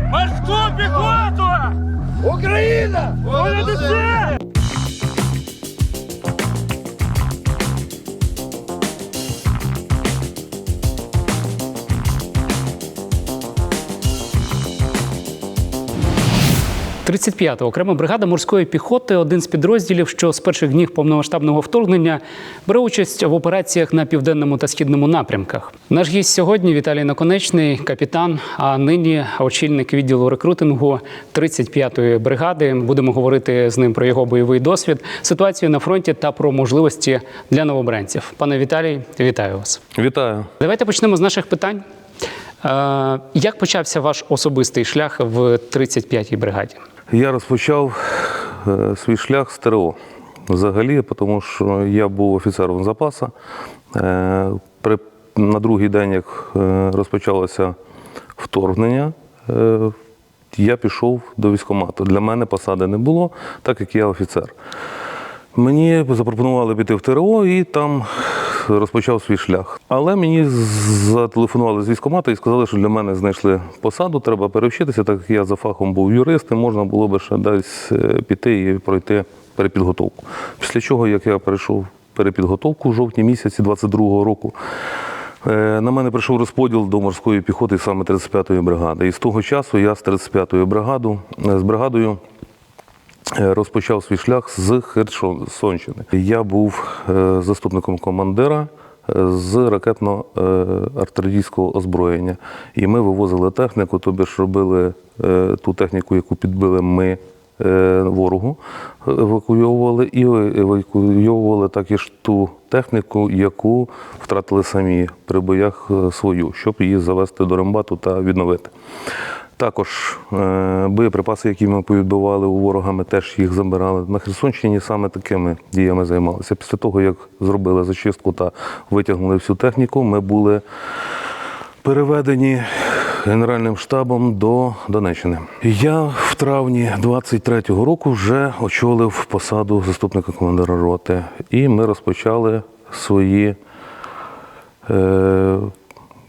Морську піхоту! Україна! Понад усе! – 35-та окрема бригада морської піхоти один з підрозділів, що з перших днів повномасштабного вторгнення бере участь в операціях на південному та східному напрямках. Наш гість сьогодні Віталій Наконечний, капітан, а нині очільник відділу рекрутингу 35-ї бригади. Будемо говорити з ним про його бойовий досвід, ситуацію на фронті та про можливості для новобранців. Пане Віталій, вітаю вас. Вітаю. Давайте почнемо з наших питань. Е, Як почався ваш особистий шлях в 35-й бригаді? Я розпочав е, свій шлях з ТРО взагалі, тому що я був офіцером запасу. Е, на другий день, як розпочалося вторгнення, я пішов до військкомату. Для мене посади не було, так як я офіцер. Мені запропонували піти в ТРО і там розпочав свій шлях. Але мені зателефонували з військкомату і сказали, що для мене знайшли посаду, треба перевчитися, так як я за фахом був юрист, і можна було би ще десь е, піти і пройти перепідготовку. Після чого, як я перейшов перепідготовку в жовтні місяці 22-го року, е, на мене прийшов розподіл до морської піхоти саме 35-ї бригади. І з того часу я з 35-ї бригаду, е, з бригадою розпочав свій шлях з Херсонщини. Я був е, заступником командира е, з ракетно-артилерійського озброєння. І ми вивозили техніку, тобі ж робили е, ту техніку, яку підбили ми е, ворогу, евакуйовували і евакуйовували також ту техніку, яку втратили самі при боях е, свою, щоб її завести до рембату та відновити. Також е, боєприпаси, які ми повідбивали у ворога, ми теж їх забирали. На Херсонщині саме такими діями займалися. Після того, як зробили зачистку та витягнули всю техніку, ми були переведені Генеральним штабом до Донеччини. Я в травні 23-го року вже очолив посаду заступника командира роти, і ми розпочали свої е,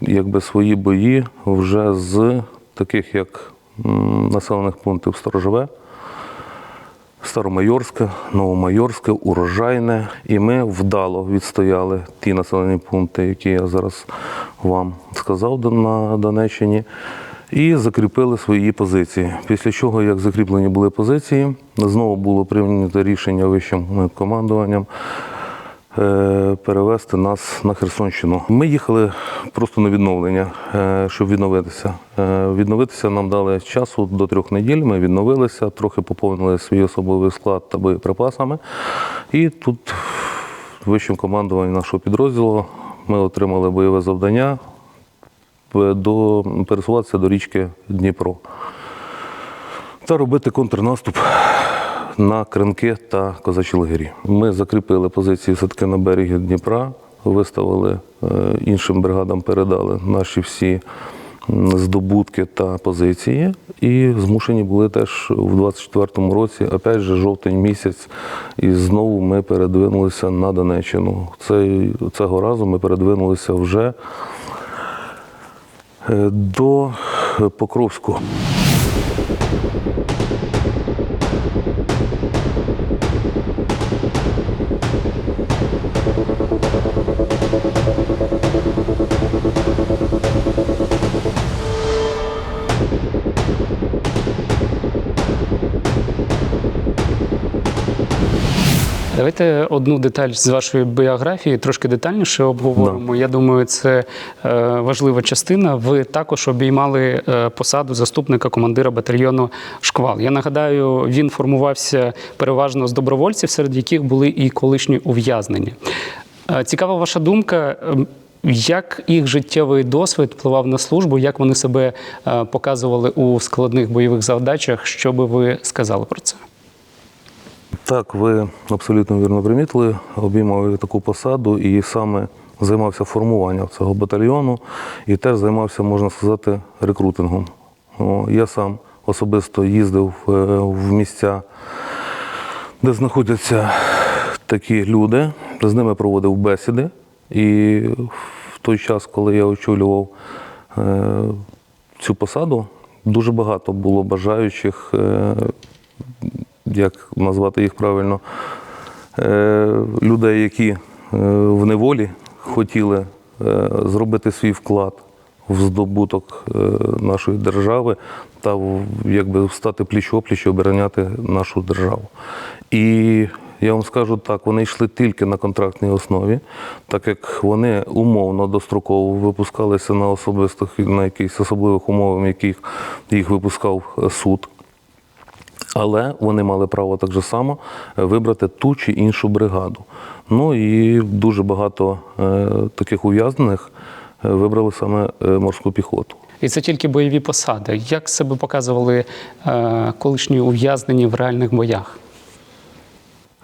якби свої бої вже з таких як населених пунктів Сторожове, Старомайорське, Новомайорське, Урожайне. І ми вдало відстояли ті населені пункти, які я зараз вам сказав на Донеччині, і закріпили свої позиції. Після чого, як закріплені були позиції, знову було прийнято рішення вищим командуванням е, перевести нас на Херсонщину. Ми їхали просто на відновлення, е, щоб відновитися. Е, Відновитися нам дали часу до трьох неділь. Ми відновилися, трохи поповнили свій особовий склад та боєприпасами. І тут вищим командуванням нашого підрозділу ми отримали бойове завдання до, пересуватися до річки Дніпро та робити контрнаступ на Кринки та Козачі лагері. Ми закріпили позиції все-таки на берегі Дніпра, виставили е, іншим бригадам, передали наші всі здобутки та позиції. І змушені були теж в 24-му році, опять же, жовтень місяць, і знову ми передвинулися на Донеччину. Цього разу ми передвинулися вже е, до е, Давайте одну деталь з вашої біографії трошки детальніше обговоримо. Я думаю, це е, важлива частина. Ви також обіймали е, посаду заступника командира батальйону Шквал. Я нагадаю, він формувався переважно з добровольців, серед яких були і колишні ув'язнені. Е, Цікава ваша думка. ем, Як їх життєвий досвід впливав на службу, як вони себе показували у складних бойових завдачах? Що би ви сказали про це? Так, ви абсолютно вірно примітили. Обіймав таку посаду і саме займався формуванням цього батальйону і теж займався, можна сказати, рекрутингом. Я сам особисто їздив е, в місця, де знаходяться такі люди, з ними проводив бесіди. І в той час, коли я очолював е, цю посаду, дуже багато було бажаючих, е, як назвати їх правильно, е, людей, які е, в неволі хотіли е, зробити свій вклад в здобуток нашої держави та якби стати пліч-опліч і обороняти нашу державу. І я вам скажу так, вони йшли тільки на контрактній основі, так як вони умовно достроково випускалися на особистих на якихось особливих умовах, яких їх випускав суд. Але вони мали право так же само е, вибрати ту чи іншу бригаду. Ну і дуже багато е, таких ув'язнених е, вибрали саме морську піхоту. І це тільки бойові посади. Як себе показували колишні ув'язнені в реальних боях?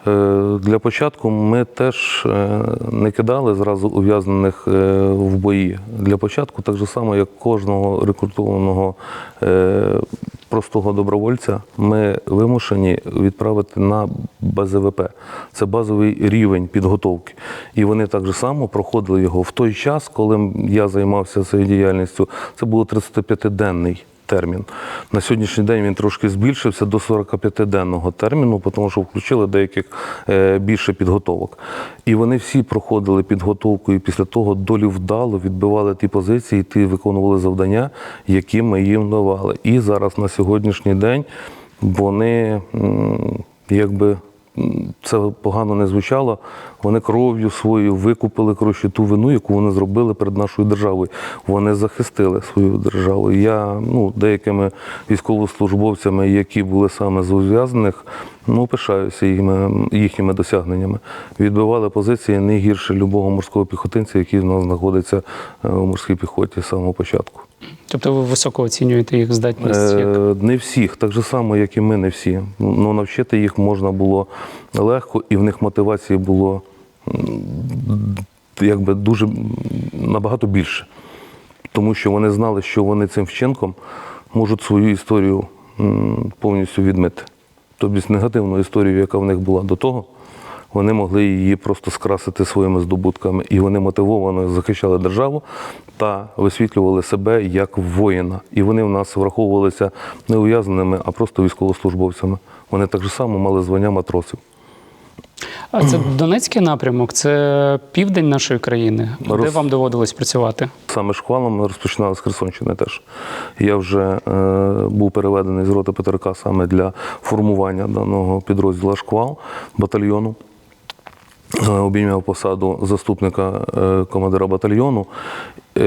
Е, Для початку ми теж е, не кидали зразу ув'язнених е, в бої. Для початку, так же само, як кожного рекрутованого простого добровольця, ми вимушені відправити на БЗВП. Це базовий рівень підготовки. І вони так же само проходили його в той час, коли я займався цією діяльністю. Це було 35-денний термін. На сьогоднішній день він трошки збільшився до 45-денного терміну, тому що включили деяких е, більше підготовок. І вони всі проходили підготовку і після того долі вдало відбивали ті позиції, ті виконували завдання, які ми їм давали. І зараз на сьогоднішній день вони якби. Це погано не звучало. Вони кров'ю своєю викупили коротше, ту вину, яку вони зробили перед нашою державою. Вони захистили свою державу. Я ну, деякими військовослужбовцями, які були саме з ув'язнених, ну, пишаюся їхніми, їхніми досягненнями. Відбивали позиції не гірше любого морського піхотинця, який в нас знаходиться е, у морській піхоті з самого початку. Тобто ви високо оцінюєте їх здатність? як Е, Не всіх, так же само, як і ми, не всі. Ну, навчити їх можна було легко, і в них мотивації було якби дуже набагато більше. Тому що вони знали, що вони цим вчинком можуть свою історію повністю відмити. Тобто негативну історію, яка в них була до того, вони могли її просто скрасити своїми здобутками. І вони мотивовано захищали державу та висвітлювали себе як воїна. І вони в нас враховувалися не ув'язненими, а просто військовослужбовцями. Вони так же само мали звання матросів. А це Донецький напрямок, це південь нашої країни. Де Рос- вам доводилось працювати? Саме шквалом розпочинали з Херсонщини теж. Я вже е, був переведений з роти ПТРК саме для формування даного підрозділу шквал батальйону. Е, Обійняв посаду заступника е, командира батальйону. Е,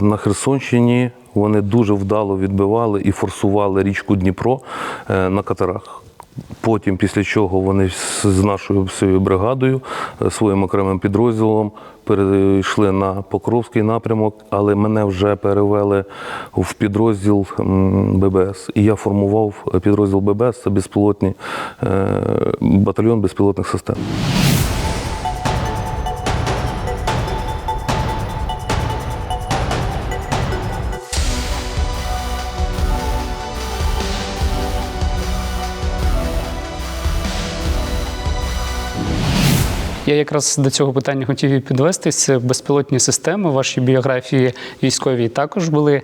На Херсонщині вони дуже вдало відбивали і форсували річку Дніпро на катерах. Потім, після чого вони з нашою всією бригадою, е, своїм окремим підрозділом перейшли на Покровський напрямок, але мене вже перевели в підрозділ ББС. І я формував підрозділ ББС, це безпілотні е, батальйон безпілотних систем. Я якраз до цього питання хотів підвестись. Безпілотні системи, ваші біографії військові також були. Е,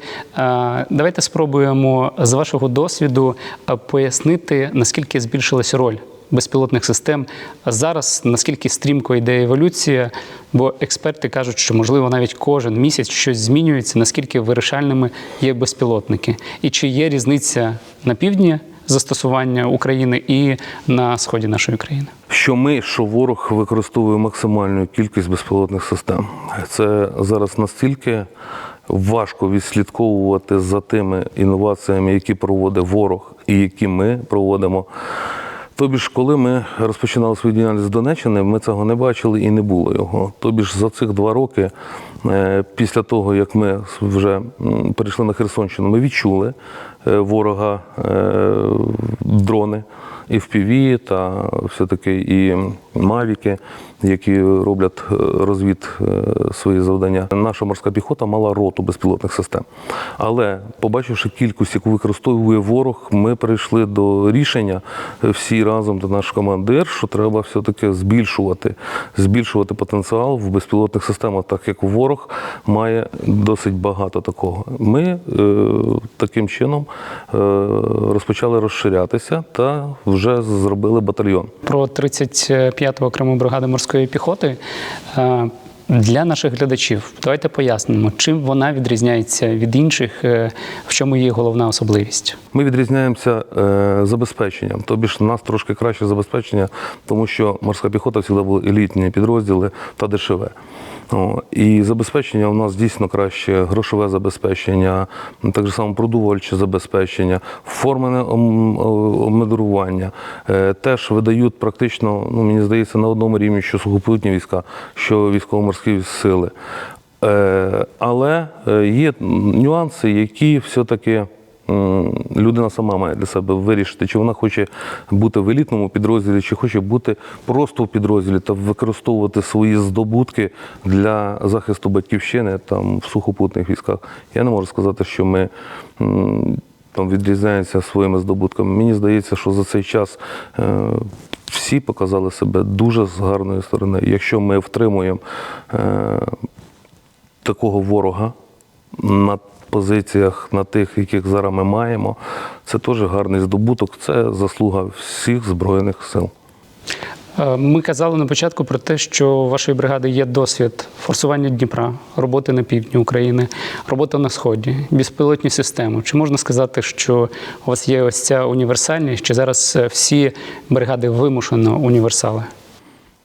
Давайте спробуємо з вашого досвіду е, пояснити, наскільки збільшилась роль безпілотних систем зараз, наскільки стрімко йде еволюція. Бо експерти кажуть, що можливо навіть кожен місяць щось змінюється, наскільки вирішальними є безпілотники, і чи є різниця на півдні застосування України і на сході нашої країни. Що ми, що ворог використовує максимальну кількість безпілотних систем. Це зараз настільки важко відслідковувати за тими інноваціями, які проводить ворог і які ми проводимо. Тобі ж, коли ми розпочинали свою діяльність з Донеччини, ми цього не бачили і не було його. Тобі ж за цих два роки, е, після того, як ми вже перейшли на Херсонщину, ми відчули е, ворога е, дрони і в ПІВІ, та все-таки і мавіки, які роблять е, розвід е, свої завдання. Наша морська піхота мала роту безпілотних систем. Але побачивши кількість, яку використовує ворог, ми прийшли до рішення е, всі разом, до наш командир, що треба все-таки збільшувати, збільшувати потенціал в безпілотних системах, так як ворог має досить багато такого. Ми таким чином розпочали розширятися та вже зробили батальйон. Про 35-ту окремої бригади морської піхоти. Е, Для наших глядачів давайте пояснимо, чим вона відрізняється від інших, е, в чому її головна особливість. Ми відрізняємося е, забезпеченням. Тобі ж нас трошки краще забезпечення, тому що морська піхота завжди були елітні підрозділи та дешеве. І забезпечення у нас дійсно краще, грошове забезпечення, так само продовольче забезпечення, формене ом- о- обмундирування. Е, Теж видають практично, ну мені здається, на одному рівні, що сухопутні війська, що військово-морські сили. Е, Але е, є нюанси, які все-таки людина сама має для себе вирішити, чи вона хоче бути в елітному підрозділі, чи хоче бути просто в підрозділі та використовувати свої здобутки для захисту батьківщини там в сухопутних військах. Я не можу сказати, що ми. Там відрізняється своїми здобутками. Мені здається, що за цей час е, всі показали себе дуже з гарної сторони. Якщо ми втримуємо е, такого ворога на позиціях, на тих, яких зараз ми маємо, це теж гарний здобуток, це заслуга всіх Збройних сил. Е, Ми казали на початку про те, що у вашої бригади є досвід форсування Дніпра, роботи на півдні України, робота на сході, безпілотні системи. Чи можна сказати, що у вас є ось ця універсальність, чи зараз е, всі бригади вимушено універсали?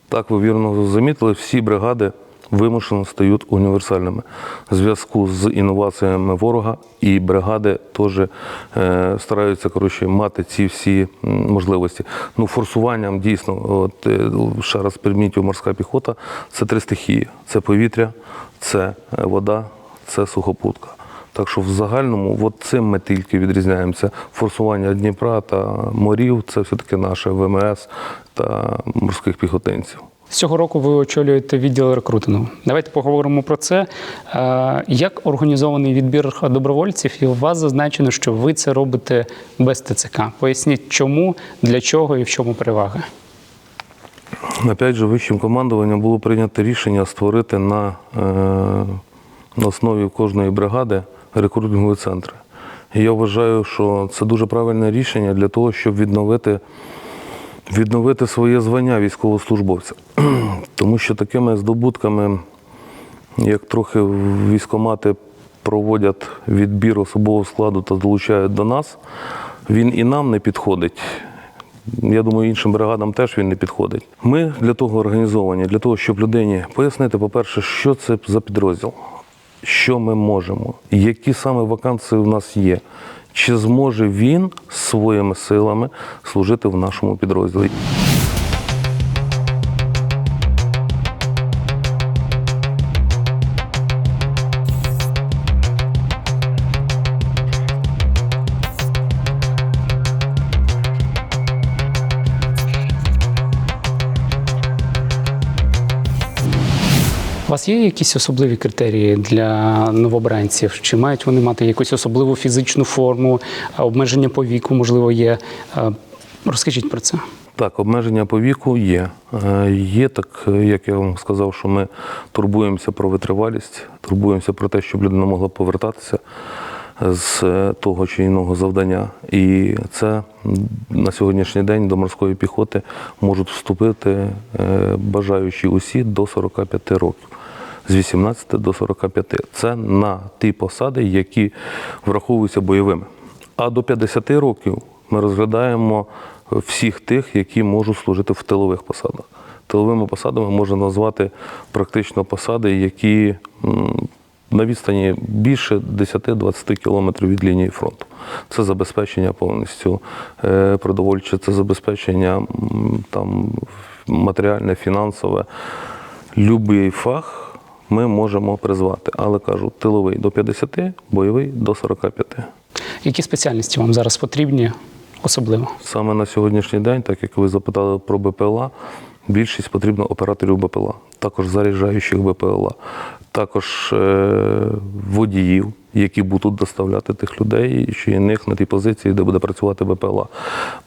Так, ви вірно замітили, всі бригади вимушено стають універсальними в зв'язку з інноваціями ворога, і бригади теж е, стараються коротше, мати ці всі можливості. Ну, форсуванням дійсно, от, е, ще раз примітю, морська піхота це три стихії: це повітря, це е, вода, це сухопутка. Так що в загальному, от цим ми тільки відрізняємося. Форсування Дніпра та морів це все-таки наше ВМС та морських піхотинців. З цього року ви очолюєте відділ рекрутингу. Давайте поговоримо про це. Е, Як організований відбір добровольців, і у вас зазначено, що ви це робите без ТЦК. Поясніть, чому, для чого і в чому перевага. Опять же, вищим командуванням було прийнято рішення створити на, е, на основі кожної бригади рекрутингові центри. І я вважаю, що це дуже правильне рішення для того, щоб відновити, відновити своє звання військовослужбовця. Тому що такими здобутками, як трохи військомати проводять відбір особового складу та долучають до нас, він і нам не підходить. Я думаю, іншим бригадам теж він не підходить. Ми для того організовані, для того, щоб людині пояснити, по-перше, що це за підрозділ, що ми можемо, які саме вакансії в нас є, чи зможе він своїми силами служити в нашому підрозділі. У вас є якісь особливі критерії для новобранців? Чи мають вони мати якусь особливу фізичну форму, обмеження по віку, можливо, є? Розкажіть про це. Так, обмеження по віку є. Е, Є так, е, як я вам сказав, що ми турбуємося про витривалість, турбуємося про те, щоб людина могла повертатися з е, того чи іного завдання. І це на сьогоднішній день до морської піхоти можуть вступити бажаючі усі до 45 років. З 18 до 45. Це на ті посади, які враховуються бойовими. А до 50 років ми розглядаємо всіх тих, які можуть служити в тилових посадах. Тиловими посадами можна назвати практично посади, які на відстані більше 10-20 кілометрів від лінії фронту. Це забезпечення повністю е, продовольче, це забезпечення там, матеріальне, фінансове. Любий фах ми можемо призвати. Але кажу, тиловий до 50, бойовий до 45. Які спеціальності вам зараз потрібні особливо? Саме на сьогоднішній день, так як ви запитали про БПЛА, більшість потрібно операторів БПЛА, також заряджаючих БПЛА, також е, водіїв, які будуть доставляти тих людей, чи них на тій позиції, де буде працювати БПЛА.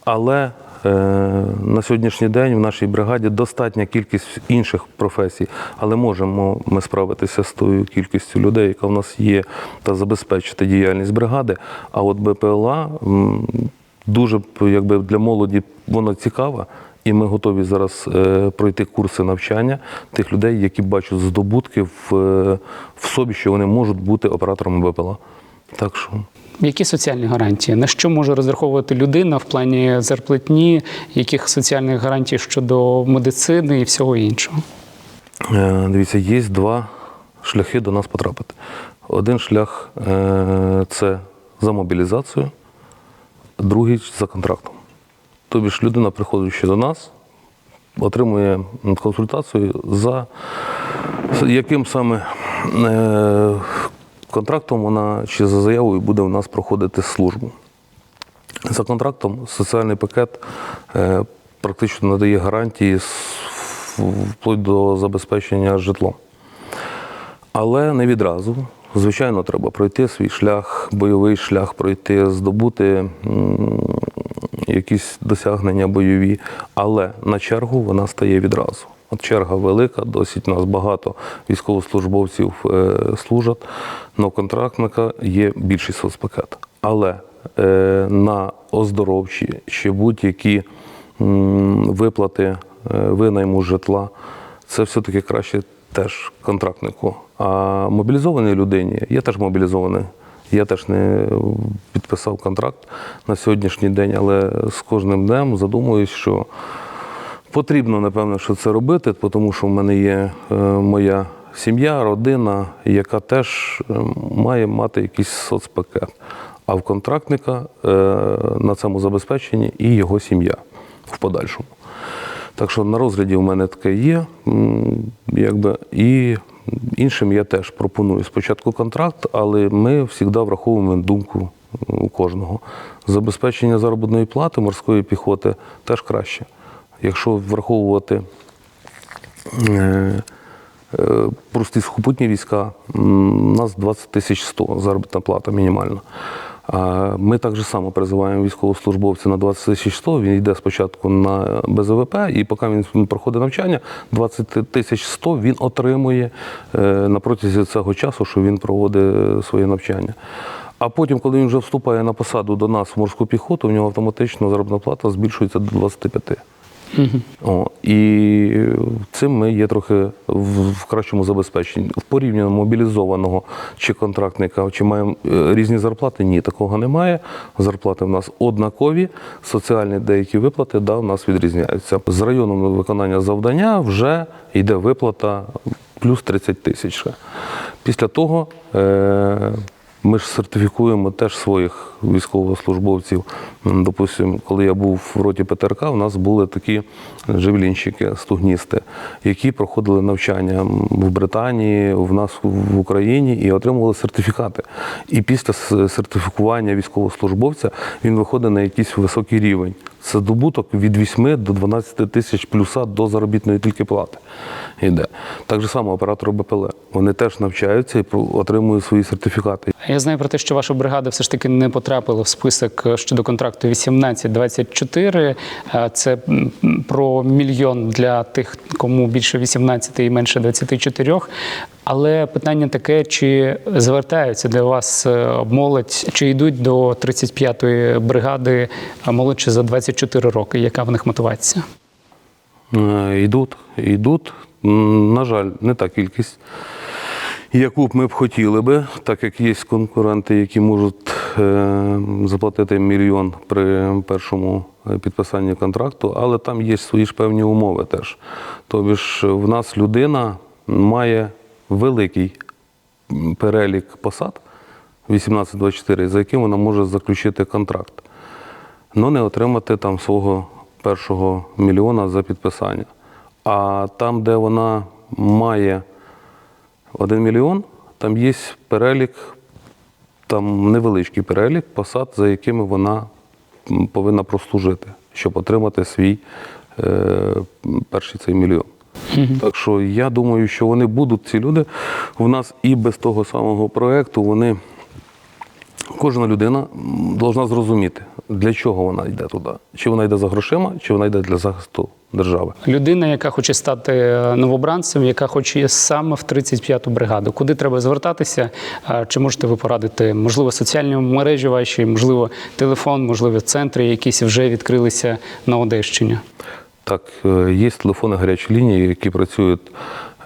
Але на сьогоднішній день в нашій бригаді достатня кількість інших професій, але можемо ми справитися з тою кількістю людей, яка в нас є, та забезпечити діяльність бригади. А от БПЛА дуже якби для молоді воно цікаве. І ми готові зараз е, пройти курси навчання тих людей, які бачать здобутки в, е, в собі, що вони можуть бути операторами БПЛА. Так що Які соціальні гарантії? На що може розраховувати людина в плані зарплатні, яких соціальних гарантій щодо медицини і всього іншого? Е, Дивіться, є два шляхи до нас потрапити. Один шлях е, це за мобілізацію, другий за контрактом. Тобі ж людина, приходячи до нас, отримує консультацію за яким саме е, контрактом вона чи за заявою буде у нас проходити службу. За контрактом соціальний пакет е, практично надає гарантії вплоть до забезпечення житлом. Але не відразу. Звичайно, треба пройти свій шлях, бойовий шлях пройти, здобути якісь досягнення бойові. Але на чергу вона стає відразу. От черга велика, досить нас багато військовослужбовців е, служать, у контрактника є більший соцпакет. Але е, на оздоровчі чи будь-які виплати е, винайму житла, це все-таки краще теж контрактнику. А мобілізованій людині, я теж мобілізований, я теж не підписав контракт на сьогоднішній день, але з кожним днем задумуюсь, що потрібно, напевно, що це робити, тому що в мене є е, моя сім'я, родина, яка теж е, має мати якийсь соцпакет. А в контрактника е, на цьому забезпеченні і його сім'я в подальшому. Так що на розгляді у мене таке є, якби, і іншим я теж пропоную спочатку контракт, але ми завжди враховуємо думку у кожного. Забезпечення заробітної плати морської піхоти теж краще. Якщо враховувати е, е, прості сухопутні війська, у нас 20 тисяч 100 заробітна плата мінімальна. Ми так же само призиваємо військовослужбовця на 20 тисяч 100, він йде спочатку на БЗВП, і поки він проходить навчання, 20 тисяч 100 він отримує е, на протязі цього часу, що він проводить своє навчання. А потім, коли він вже вступає на посаду до нас в морську піхоту, в нього автоматично заробітна плата збільшується до 25. О, і цим ми є трохи в, в кращому забезпеченні. В порівнянні мобілізованого чи контрактника, чи маємо е, різні зарплати? Ні, такого немає. Зарплати в нас однакові, соціальні деякі виплати да, у нас відрізняються. З районом виконання завдання вже йде виплата плюс 30 тисяч. Після того е, ми ж сертифікуємо теж своїх військовослужбовців. Допустимо, коли я був в роті ПТРК, у нас були такі живлінщики, стугністи, які проходили навчання в Британії, в нас в Україні і отримували сертифікати. І після сертифікування військовослужбовця він виходить на якийсь високий рівень. Це добуток від 8 до 12 тисяч плюса до заробітної тільки плати. Йде. Так же само оператори БПЛ. Вони теж навчаються і отримують свої сертифікати. Я знаю про те, що ваша бригада все ж таки не потрапила в список е, щодо контракту 18-24. Е, Це про мільйон для тих, кому більше 18 і менше 24. Але питання таке: чи звертаються для вас е, молодь, чи йдуть до 35-ї бригади е, молодші за 24 роки? Яка в них мотивація? Е, Йдуть, йдуть. На жаль, не та кількість, яку б ми б хотіли би, так як є конкуренти, які можуть заплатити мільйон при першому підписанні контракту, але там є свої ж певні умови теж. Тобі ж в нас людина має великий перелік посад 18-24, за яким вона може заключити контракт але не отримати там свого першого мільйона за підписання. А там, де вона має один мільйон, там є перелік, там невеличкий перелік посад, за якими вона повинна прослужити, щоб отримати свій е, перший цей мільйон. Так що я думаю, що вони будуть, ці люди. У нас і без того самого проєкту вони. Кожна людина повинна зрозуміти, для чого вона йде туди. Чи вона йде за грошима, чи вона йде для захисту держави. Людина, яка хоче стати е, новобранцем, яка хоче саме в 35-ту бригаду. Куди треба звертатися? Чи можете ви порадити? Можливо, соціальні мережі ваші, можливо, телефон, можливо, центри, якісь вже відкрилися на Одещині. Так, е, є телефони гарячі лінії, які працюють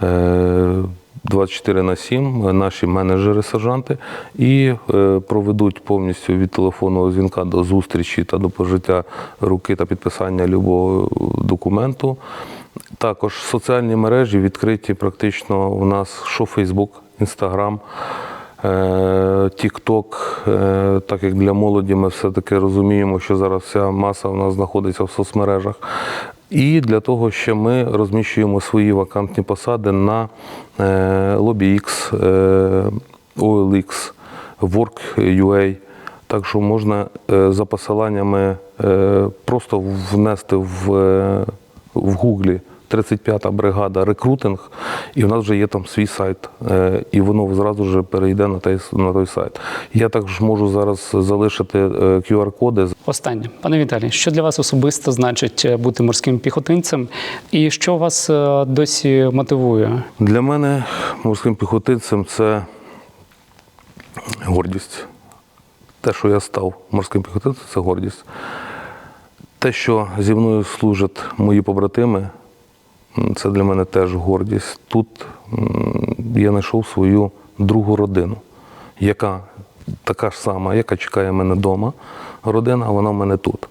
е, 24 на 7, наші менеджери, сержанти, і е, проведуть повністю від телефонного дзвінка до зустрічі та до пожиття руки та підписання любого документу. Також соціальні мережі відкриті практично у нас що Фейсбук, Інстаграм. Тік-ток, так як для молоді, ми все-таки розуміємо, що зараз вся маса у нас знаходиться в соцмережах. І для того, що ми розміщуємо свої вакантні посади на е, LobbyX, е, OLX, Work.ua. Так що можна е, за посиланнями просто внести в, в Гуглі 35-та бригада рекрутинг, і в нас вже є там свій сайт, е, і воно зразу ж перейде на той, на той сайт. Я також можу зараз залишити е, QR-коди. Останнє, пане Віталій, що для вас особисто значить е, бути морським піхотинцем, і що вас досі мотивує? Для мене морським піхотинцем це гордість. Те, що я став морським піхотинцем, це гордість. Те, що зі мною служать мої побратими, це для мене теж гордість. Тут я знайшов свою другу родину, яка така ж сама, яка чекає мене вдома. Родина, а вона в мене тут.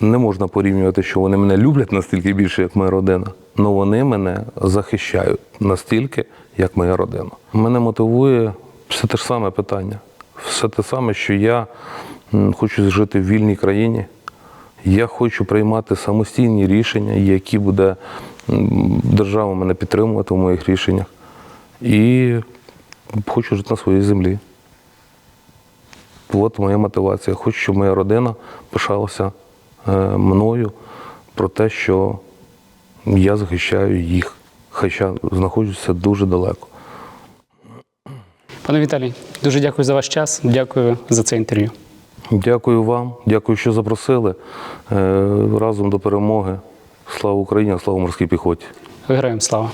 Не можна порівнювати, що вони мене люблять настільки більше, як моя родина, але вони мене захищають настільки, як моя родина. Мене мотивує все те ж саме питання. Все те саме, що я хочу жити в вільній країні. Я хочу приймати самостійні рішення, які буде держава мене підтримувати в моїх рішеннях. І хочу жити на своїй землі. От моя мотивація. Хочу, щоб моя родина пишалася е, мною про те, що я захищаю їх, хоча знаходжуся дуже далеко. Пане Віталій, дуже дякую за ваш час. Дякую за це інтерв'ю. Дякую вам, дякую, що запросили. Е, Разом до перемоги. Слава Україні, слава морській піхоті. Героям слава!